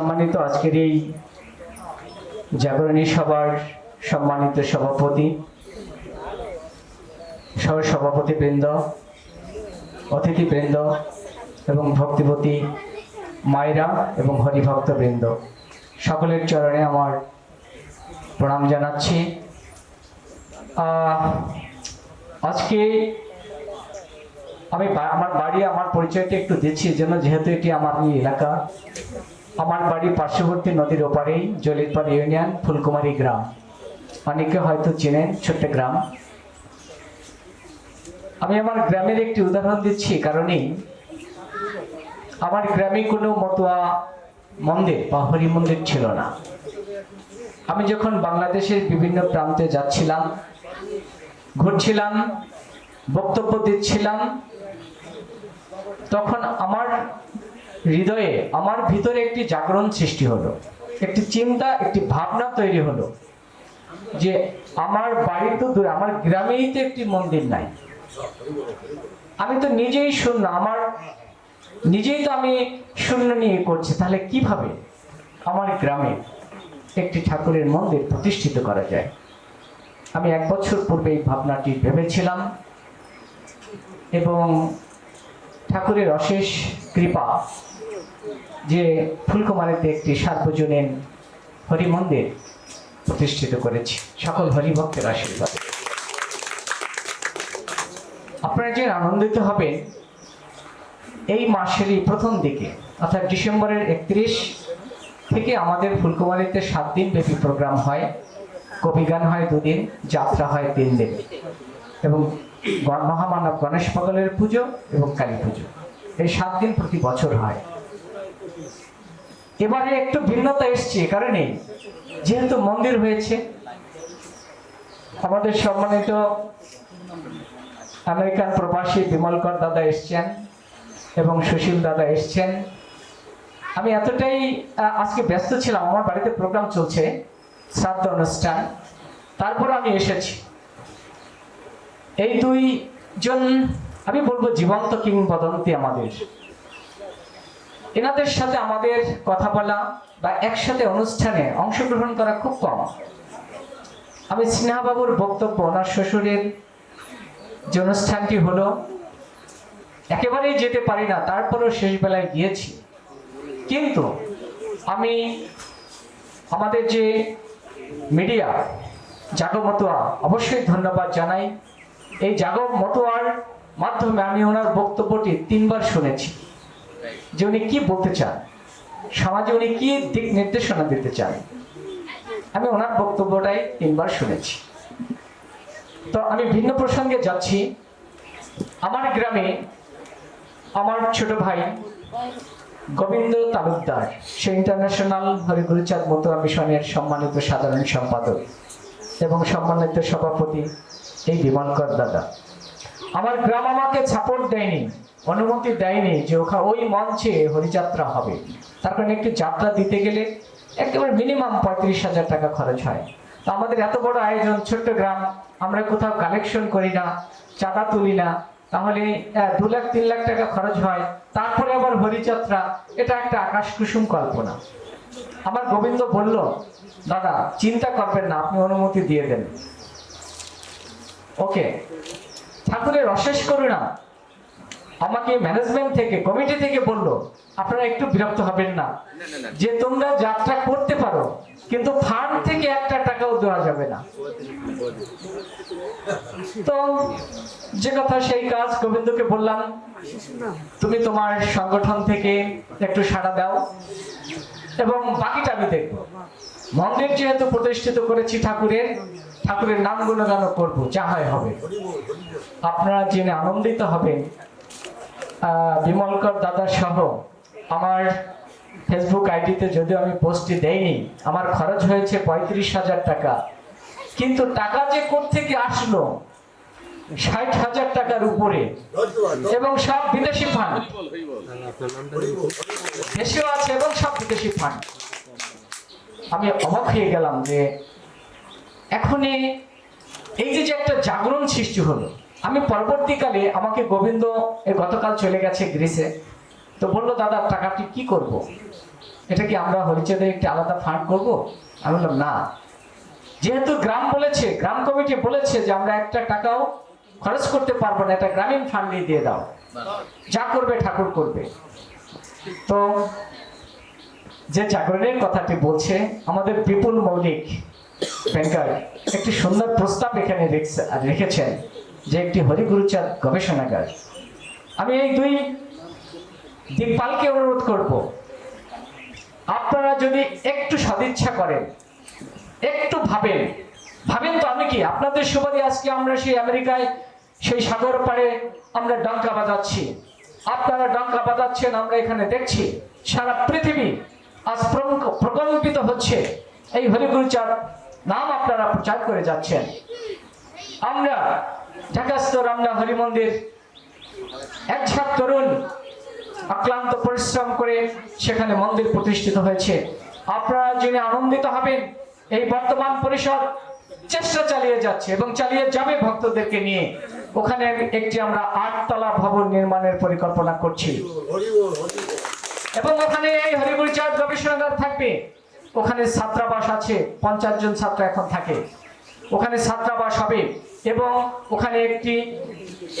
সম্মানিত আজকের এই জাগরণী সভার সম্মানিত সভাপতি সহ সভাপতি বৃন্দ অতিথিবৃন্দ এবং ভক্তিপতি মায়েরা এবং হরিভক্ত বৃন্দ সকলের চরণে আমার প্রণাম জানাচ্ছি। আজকে আমি আমার বাড়ি, আমার পরিচয়টা একটু দিচ্ছি যেন যেহেতু এটি আমার এই এলাকা আমার বাড়ি পার্শ্ববর্তী নদীর ওপারেই জলিতপাড় ইউনিয়ন, ফুলকুমারী গ্রাম। অনেকে হয়তো চেনেন ছোট্ট গ্রাম। আমি আমার গ্রামের একটি উদাহরণ দিচ্ছি, কারণেই আমার গ্রামে কোনো মতুয়া মন্দির বা হরি মন্দির ছিল না। আমি যখন বাংলাদেশের বিভিন্ন প্রান্তে যাচ্ছিলাম, ঘুরছিলাম, বক্তব্য দিচ্ছিলাম, তখন আমার হৃদয়ে আমার ভিতরে একটি জাগরণ সৃষ্টি হলো। একটি চিন্তা, একটি ভাবনা তৈরি হলো যে আমার বাড়ি তো দূরে, আমার গ্রামেই তো একটি মন্দির নাই। আমি তো নিজেই শূন্য, আমার নিজেই তো আমি শূন্য নিয়ে করছি, তাহলে কীভাবে আমার গ্রামে একটি ঠাকুরের মন্দির প্রতিষ্ঠিত করা যায়? আমি এক বছর পূর্বে এই ভাবনাটি ভেবেছিলাম এবং ঠাকুরের অশেষ কৃপা যে ফুলকুমারিতে একটি সার্বজনীন হরি মন্দির প্রতিষ্ঠিত করেছি। সকল হরিভক্তের আশীর্বাদ। আপনারা যে আনন্দিত হবেন, এই মাসেরই প্রথম দিকে, অর্থাৎ ডিসেম্বরের একত্রিশ থেকে আমাদের ফুলকুমারিতে সাত দিন ব্যাপী প্রোগ্রাম হয়। কবিগান হয় দুদিন, যাত্রা হয় তিন দিন। এবং মহামানব গণেশ পাগলের পুজো এবং কালী পুজো। এই সাত দিন প্রতি বছর হয়। এবারে একটু ভিন্নতা এসছে, এ কারণেই। যেহেতু মন্দির হয়েছে, আমাদের সম্মানিত আমেরিকান প্রবাসী বিমলকর দাদা এসছেন এবং সুশীল দাদা এসছেন। আমি এতটাই আজকে ব্যস্ত ছিলাম, আমার বাড়িতে প্রোগ্রাম চলছে, শ্রাদ্ধ অনুষ্ঠান। তারপর আমি এসেছি। এই দুই জন আমি বলব জীবন্ত কিংবদন্তি আমাদের। এনাদের সাথে আমাদের কথা বলা বা একসাথে অনুষ্ঠানে অংশগ্রহণ করা খুব কম। আমি স্নেহাবাবুর বক্তব্য, ওনার শ্বশুরের যে অনুষ্ঠানটি হলো, একেবারেই যেতে পারি না, তারপরেও শেষ বেলায় গিয়েছি। কিন্তু আমি আমাদের যে মিডিয়া, জাগো মতুয়া, অবশ্যই ধন্যবাদ জানাই। এই জাগো মতুয়ার মাধ্যমে আমি ওনার বক্তব্যটি তিনবার শুনেছি। যে উনি কি বলতে চান? সমাজে উনি কি দিক নির্দেশনা দিতে চান? আমি ওনার বক্তব্যটাই তিনবার শুনেছি। তো আমি ভিন্ন প্রসঙ্গে যাচ্ছি। আমার গ্রামে আমার ছোট ভাই গোবিন্দ তালুকদার, সে ইন্টারন্যাশনাল হরিগুরুচাঁদ মতুয়া মিশনের সম্মানিত সাধারণ সম্পাদক এবং সম্মানিত সভাপতি এই বিমানকর দাদা। আমার গ্রাম আমাকে সাপোর্ট দেয়নি। অনুমতি দেয়নি যে ওখা ওই মঞ্চে হরিযাত্রা হবে। তার কারণে একটি যাত্রা দিতে গেলে একেবারে মিনিমাম পঁয়ত্রিশ হাজার টাকা খরচ হয়। তো আমাদের এত বড় আয়োজন, ছোট্ট গ্রাম, আমরা কোথাও কালেকশন করি না, চাঁদা তুলি না, তাহলে দু লাখ, তিন লাখ টাকা খরচ হয়। তারপরে আবার হরিযাত্রা, এটা একটা আকাশ কুসুম কল্পনা। আমার গোবিন্দ বলল, দাদা, চিন্তা করবেন না, আপনি অনুমতি দিয়ে দেন। ওকে। ঠাকুরের অশেষ করুণা। আমাকে ম্যানেজমেন্ট থেকে কমিটি থেকে বলল আপনারা একটু বিরক্ত হবেন না। যে তোমরা যাত্রা করতে পারো কিন্তু ফান্ড থেকে একটা টাকাও দেওয়া যাবে না। তো যে কথা সেই কাজ গোবিন্দকে বললাম তুমি তোমার সংগঠন থেকে একটু সাড়া দাও এবং বাকিটা আমি দেখব। মন্দির যেহেতু প্রতিষ্ঠিত করেছি ঠাকুরের ঠাকুরের নাম গুণগান করব যা হয় হবে। আপনারা জেনে আনন্দিত হবেন। বিমলকর দাদা সহ আমার ফেসবুক আইডিতে যদিও আমি পোস্টটি দেইনি, আমার খরচ হয়েছে পঁয়ত্রিশ হাজার টাকা। কিন্তু টাকা যে থেকে আসলো? ষাট হাজার টাকার উপরে। এবং সব বিদেশি ফান্ড দেশেও আছে এবং সব বিদেশি ফান্ড আমি অবাক হয়ে গেলাম যে এখনই এই যে যে একটা জাগরণ সৃষ্টি হলো আমি পরবর্তীকালে আমাকে গোবিন্দ গতকাল চলে গেছে গ্রিসে। তো বলল, দাদা, টাকাটি কি করব? এটা কি আমরা হরিচাঁদের একটি আলাদা ফান্ড করব? আমি বললাম, না। যেহেতু গ্রাম বলেছে, গ্রাম কমিটি বলেছে যে আমরা একটা টাকাও খরচ করতে পারব না, এটা গ্রামীণ ফান্ডে দিয়ে দাও। যা করবে, ঠাকুর করবে। তো যে জাগরণের কথাটি বলছে, আমাদের বিপুল মৌলিক ব্যাংকার একটি সুন্দর প্রস্তাব এখানে রেখেছে- রেখেছেন। যে একটি হরিগুরুচাঁদ গবেষণাগার। আমি এই দুই দিকপালকে অনুরোধ করব, আপনারা যদি একটু সদিচ্ছা করেন, একটু ভাবেন। ভাবেন তো আমি কি, আপনাদের সুবাদে আজকে আমরা সেই আমেরিকায়, সেই সাগর পাড়ে আমরা ডঙ্কা বাজাচ্ছি। আপনারা ডঙ্কা বাজাচ্ছেন, আমরা এখানে দেখছি, সারা পৃথিবী আজ প্রকম্পিত হচ্ছে। এই হরিগুরুচার নাম আপনারা প্রচার করে যাচ্ছেন। আমরা ঢাকাস্থ রামনা হরি মন্দির এক ঝাঁক তরুণ অক্লান্ত পরিশ্রম করে সেখানে মন্দির প্রতিষ্ঠিত হয়েছে। আপনারা জেনে আনন্দিত হবেন, এই বর্তমান পরিষদ চেষ্টা চালিয়ে যাচ্ছে এবং চালিয়ে যাবে ভক্তদেরকে নিয়ে। ওখানে একটি আমরা আটতলা ভবন নির্মাণের পরিকল্পনা করছি। এবং ওখানে এই হরিগুরি চাঁদ গবেষণাগার থাকবে। ওখানে ছাত্রাবাস আছে, পঞ্চাশ জন ছাত্র এখন থাকে। ওখানে ছাত্রাবাস হবে। এবং ওখানে একটি,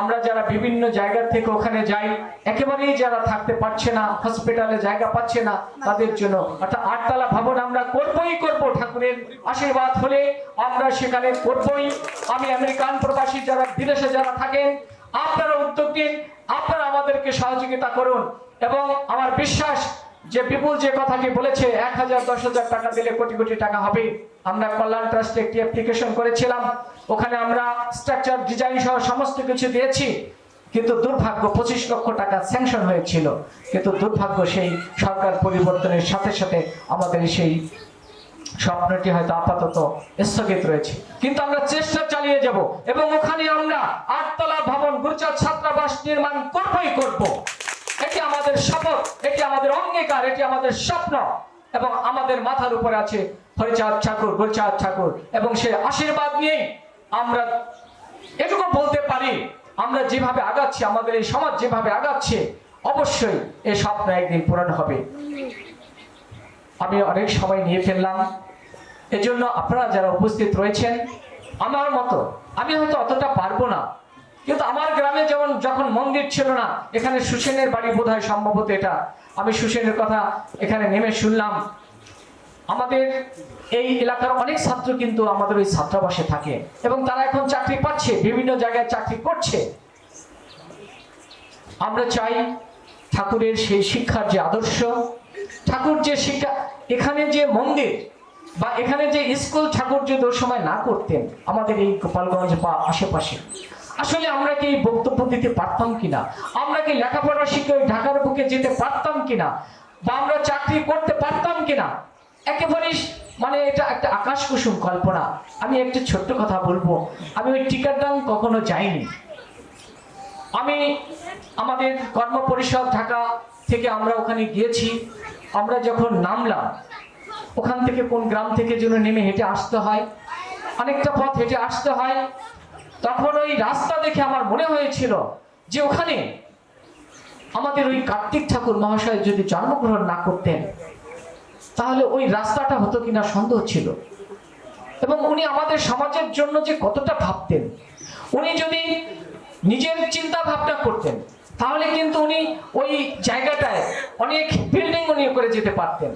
আমরা যারা বিভিন্ন জায়গা থেকে ওখানে যাই, একেবারেই যারা থাকতে পারছে না হসপিটালে জায়গা পাচ্ছে না, তাদের জন্য অর্থাৎ আটতলা ভবন আমরা করবই করব, ঠাকুরের আশীর্বাদ হলে আমরা সেখানে করবই। আমি আমেরিকান প্রবাসী যারা, বিদেশে যারা থাকেন, আপনারা উদ্যোগ নিন, আপনারা আমাদেরকে সহযোগিতা করুন। এবং আমার বিশ্বাস যে বিপুল যে কথাটি বলেছে, এক হাজার, দশ হাজার টাকা দিলে কোটি কোটি টাকা হবে। আমরা কল্যাণ ট্রাস্টে একটি অ্যাপ্লিকেশন করেছিলাম। ওখানে আমরা স্ট্রাকচার ডিজাইন সহ সমস্ত কিছু দিয়েছি। কিন্তু দুর্ভাগ্য, পঁচিশ লক্ষ টাকা স্যাংশন হয়েছিল। কিন্তু দুর্ভাগ্য সেই সরকার পরিবর্তনের সাথে সাথে আমাদের সেই স্বপ্নটি হয়তো আপাতত স্থগিত রয়েছে। কিন্তু আমরা চেষ্টা চালিয়ে যাব এবং ওখানে আমরা আটতলা ভবন, গুরুচাঁদ ছাত্রাবাস নির্মাণ করবই করব। এটি আমাদের শপথ এটি আমাদের অঙ্গীকার, এটি আমাদের স্বপ্ন। এবং আমাদের মাথার উপরে আছে হরিচাঁদ ঠাকুর গুরুচাঁদ ঠাকুর। এবং সে আশীর্বাদ নিয়েই আমরা এটুকু বলতে পারি, আমরা যেভাবে আগাচ্ছি, আমাদের এই সমাজ যেভাবে আগাচ্ছে, অবশ্যই এই স্বপ্ন একদিন পূরণ হবে। আমি অনেক সময় নিয়ে ফেললাম। এজন্য আপনারা যারা উপস্থিত রয়েছেন, আমার মতো, আমি হয়তো অতটা পারব না কিন্তু আমার গ্রামে যেমন যখন মন্দির ছিল না, এখানে সুসেনের বাড়ি বোধ হয় সম্ভবত এটা। আমি সুসেনের কথা এখানে নেমে শুনলাম। আমাদের এই এলাকার অনেক ছাত্র কিন্তু আমাদের ওই ছাত্রাবাসে থাকে এবং তারা এখন চাকরি পাচ্ছে, বিভিন্ন জায়গায় চাকরি করছে। আমরা চাই ঠাকুরের সেই শিক্ষার যে আদর্শ, ঠাকুর যে শিক্ষা, এখানে যে মন্দির বা এখানে যে স্কুল ঠাকুর যদি ওই সময় না করতেন, আমাদের এই গোপালগঞ্জ বা আশেপাশে আসলে আমরা কি এই বক্তব্য দিতে পারতাম কিনা? আমরা কি লেখাপড়া শিখে ঢাকার বুকে যেতে পারতাম কিনা? বা আমরা চাকরি করতে পারতাম কিনা? একেবারেই মানে এটা একটা আকাশ কুসুম কল্পনা। আমি একটা ছোট্ট কথা বলব। আমি ওই টিকার দান কখনো যাইনি। আমি আমাদের কর্ম পরিষদ ঢাকা থেকে আমরা ওখানে গিয়েছি। আমরা যখন নামলাম, ওখান থেকে কোন গ্রাম থেকে যেন নেমে হেঁটে আসতে হয়, অনেকটা পথ হেঁটে আসতে হয়। তখন ওই রাস্তা দেখে আমার মনে হয়েছিল যে ওখানে আমাদের ওই কার্তিক ঠাকুর মহাশয় যদি জন্মগ্রহণ না করতেন, তাহলে ওই রাস্তাটা হতো কিনা সন্দেহ ছিল। এবং উনি আমাদের সমাজের জন্য যে কতটা ভাবতেন, উনি যদি নিজের চিন্তা ভাবনা করতেন, তাহলে কিন্তু উনি ওই জায়গাটায় অনেক বিল্ডিং উনি করে যেতে পারতেন।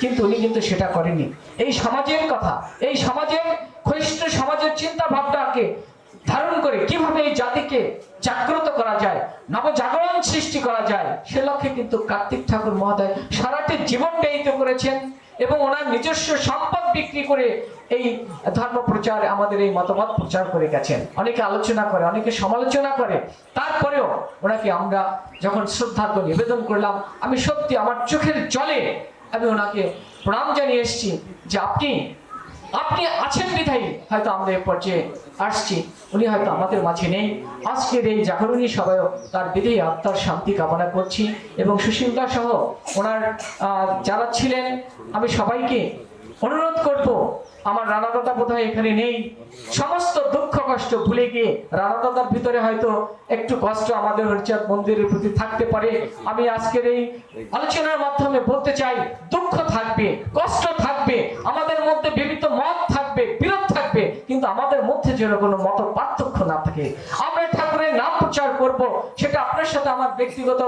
কিন্তু উনি কিন্তু সেটা করেনি এই সমাজের কথা, এই সমাজের ক্ষয়িষ্ঠ সমাজের চিন্তা ভাবনাকে ধারণ করে কীভাবে এই জাতিকে জাগ্রত করা যায়, নবজাগরণ সৃষ্টি করা যায়, সে লক্ষ্যে কিন্তু কার্তিক ঠাকুর মহোদয় সারাটি জীবন ব্যয়িত করেছেন এবং ওনার নিজস্ব সম্পদ বিক্রি করে এই ধর্ম প্রচার আমাদের এই মতামত প্রচার করে গেছেন। অনেকে আলোচনা করে, অনেকে সমালোচনা করে। তারপরেও ওনাকে আমরা যখন শ্রদ্ধার্ঘ নিবেদন করলাম, আমি সত্যি আমার চোখের জলে আমি ওনাকে প্রণাম জানিয়ে এসেছি যে আপনি আপনি আছেন বিধায়ী। হয়তো আমরা এ পর্যায়ে আসছি। উনি হয়তো আমাদের মাঝে নেই। আজকের এই জাগরণী সভায় তার বিধেয়ী আত্মার শান্তি কামনা করছি এবং সুশীলদা সহ ওনার যারা ছিলেন, আমি সবাইকে অনুরোধ করব, আমার রানা দাদা বোধহয় এখানে নেই। সমস্ত দুঃখ কষ্ট ভুলে গিয়ে রানা দাদার ভিতরে হয়তো একটু কষ্ট আমাদের হরিচাঁদ মন্দিরের প্রতি থাকতে পারে। আমি আজকের এই আলোচনার মাধ্যমে বলতে চাই, দুঃখ থাকবে, কষ্ট যেন কোনো মত পার্থক্য না থাকে। আমরা ঠাকুরের নাম প্রচার করব, সেটা আপনার সাথে আমার ব্যক্তিগত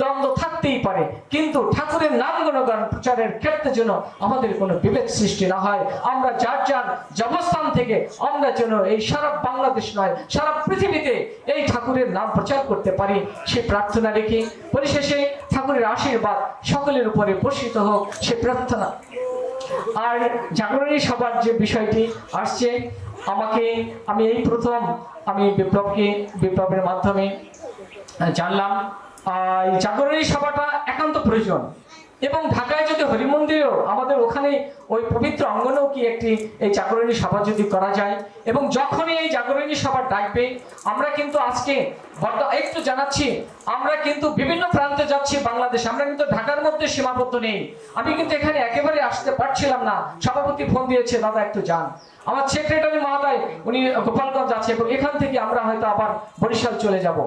দ্বন্দ্ব থাকতেই পারে। কিন্তু ঠাকুরের নাম গুণগান প্রচারের ক্ষেত্রে যেন আমাদের কোনো বিভেদ সৃষ্টি না হয়, আমরা যার যার জবস্থান থেকে আমরা যেন এই সারা বাংলাদেশ নয়, সারা পৃথিবীতে এই ঠাকুরের নাম প্রচার করতে পারি, সে প্রার্থনা রেখে পরিশেষে ঠাকুরের আশীর্বাদ সকলের উপরে বর্ষিত হোক, সে প্রার্থনা। আর জাগরণী সভার যে বিষয়টি আসছে আমাকে, আমি এই প্রথম, আমি বিপ্লবকে, বিপ্লবের মাধ্যমে জানলাম এই জাগরণী সভাটা একান্ত প্রয়োজন। এবং ঢাকায় যদি হরিমন্দিরেও আমাদের ওখানে ওই পবিত্র অঙ্গনেও কি একটি এই জাগরণী সভা যদি করা যায়, এবং যখনই এই জাগরণী সভা ডাকবে, আমরা কিন্তু আজকে একটু জানাচ্ছি আমরা কিন্তু বিভিন্ন প্রান্তে যাচ্ছি বাংলাদেশ। আমরা কিন্তু ঢাকার মধ্যে সীমাবদ্ধ নেই। আমি কিন্তু এখানে একেবারে আসতে পারছিলাম না। সভাপতি ফোন দিয়েছে, দাদা, একটু যান। আমার সেক্রেটারি মহোদয়, উনি গোপালগঞ্জ আছে এবং এখান থেকে আমরা হয়তো আবার বরিশাল চলে যাব।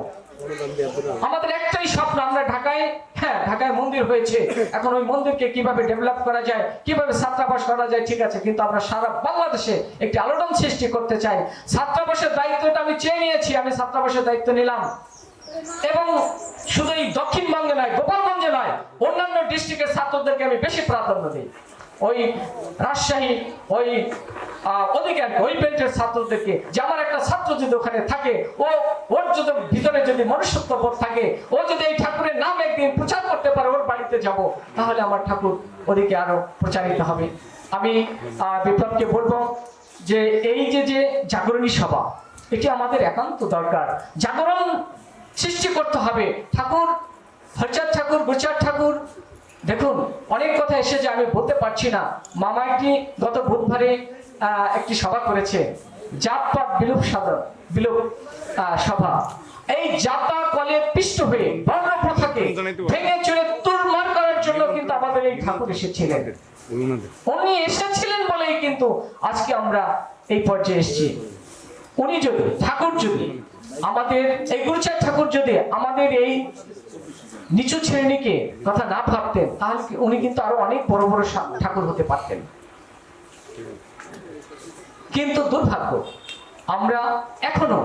আমাদের একটাই স্বপ্ন, আমরা ঢাকায় হ্যাঁ ঢাকায় মন্দির হয়েছে। এখন ওই মন্দিরকে কীভাবে ডেভেলপ করা যায়, কীভাবে ছাত্রাবাস করা যায়, ঠিক আছে, কিন্তু আমরা সারা বাংলাদেশে একটি আলোড়ন সৃষ্টি করতে চাই। ছাত্রাবাসের দায়িত্বটা আমি চেয়ে নিয়েছি, আমি ছাত্রাবাসের দায়িত্ব নিলাম। এবং শুধু এই দক্ষিণবঙ্গে নয়, গোপালগঞ্জে নয়, অন্যান্য ডিস্ট্রিক্টের ছাত্রদেরকে আমি বেশি প্রাধান্য দিই। ওই রাজশাহী, ওই ওদিকে ওই বেল্টের ছাত্রদেরকে, যে আমার একটা ছাত্র যদি ওখানে থাকে, ও, ওর যদি ভিতরে যদি মনুষ্যত্ব বোধ থাকে, ও যদি এই ঠাকুরের নাম একদিন প্রচার করতে পারে, ওর বাড়িতে যাব, তাহলে আমার ঠাকুর ওদিকে আরও প্রচারিত হবে। আমি বিপ্লবকে বলব যে এই যে যে জাগরণী সভা, এটি আমাদের একান্ত দরকার। জাগরণ সৃষ্টি করতে হবে। ঠাকুর হরচাঁদ ঠাকুর গুরচাঁদ ঠাকুর দেখুন অনেক কথা এসেছে আমি বলতে পারছি না। মামা একটি গত বুধবারে একটি সভা করেছে জাতপাত বিলোপ সাধন বিলোপ সভা। এই জাতা কলে পিষ্ট হয়ে বর্ণ প্রথাকে ভেঙে চড়ে তুরমার করার জন্য কিন্তু আমাদের এই ঠাকুর এসেছিলেন। উনি এসেছিলেন বলেই কিন্তু আজকে আমরা এই পর্যায়ে এসেছি। উনি যদি, ঠাকুর যদি, আমাদের এই গুরুচাঁদ ঠাকুর যদি আমাদের এই নিচু শ্রেণীকে কথা না ভাবতেন, তাহলে উনি কিন্তু আরও অনেক বড় বড় ঠাকুর হতে পারতেন। কিন্তু দুর্ভাগ্য, আমরা এখনও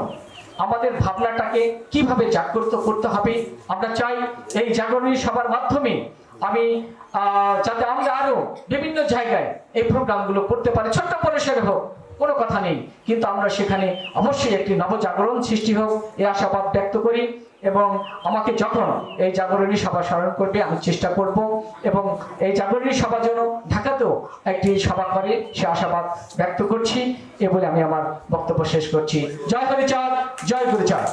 আমাদের ভাবনাটাকে কীভাবে জাগ্রত করতে হবে, আমরা চাই এই জাগরণী সবার মাধ্যমে আমি যাতে আমরা আরও বিভিন্ন জায়গায় এই প্রোগ্রামগুলো করতে পারি। ছোট্ট পরিসরে হোক কোনো কথা নেই। কিন্তু আমরা সেখানে অবশ্যই একটি নবজাগরণ সৃষ্টি হোক এই আশাবাদ ব্যক্ত করি এবং আমাকে যখন এই জাগরণী সভা স্মরণ করবে, আমি চেষ্টা করব এবং এই জাগরণী সভা যেন ঢাকাতেও একটি সভা করে, সে আশাবাদ ব্যক্ত করছি। এ বলে আমি আমার বক্তব্য শেষ করছি। জয় হরিচাঁদ, জয় গুরুচাঁদ।